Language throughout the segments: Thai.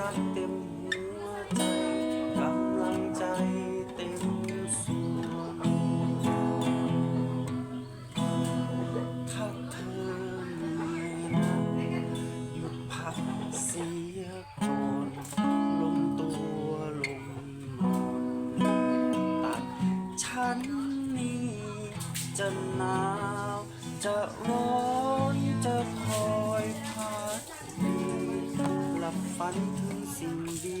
รักเต็มหัวใจกำลังใจเต็มส่วนถ้าเธอเหนื่มีหยุดพักเสียก่อนลงตัวลงนอนตัดฉันนี้จะหนาวจะร้อนจะ ฝันถึงสิ่งดี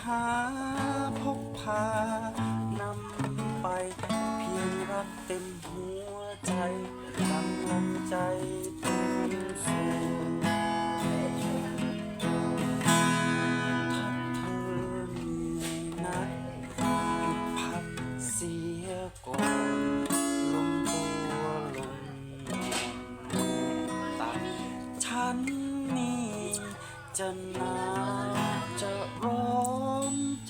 หาพกพานำไป เพียงรักเต็มหัวใจกำลังใจถึงสูงถ้าเธอมีนัดหยุดพักเสียก่อนลงตัวลงนอนตักฉันนี่จะหนา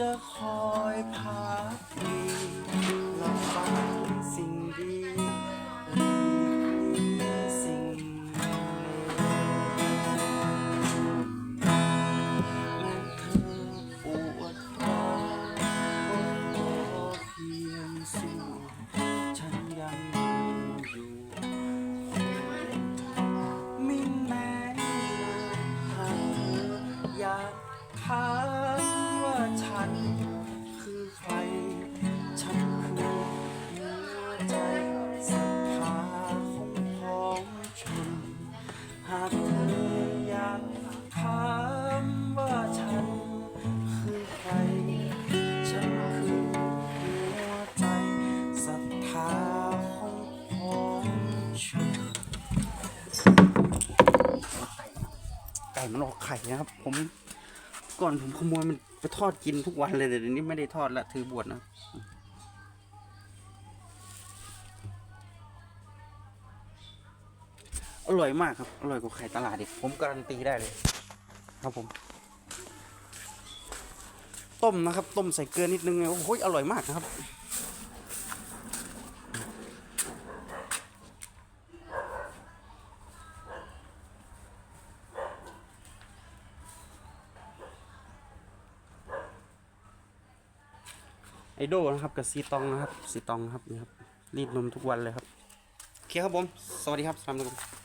จะคอยพัก ก่มันออกไข่นะครับ ผมก่อนผมขโมยมันไปทอดกินทุกวันเลยแต่เดี๋ยวนี้ไม่ได้ทอดละถือบวชนะอร่อยมากครับ อร่อยกว่าไข่ตลาดอีกผมการันตีได้เลย ครับผม ต้มนะครับ ต้มใส่เกลือนิดนึงโอ้โหอร่อยมากนะครับ ไอโดนะครับกับซีตองนะครับซีตองครับนี่ครับรีดนมทุกวันเลยครับโอเคครับผม สวัสดีครับสวัสดีครับ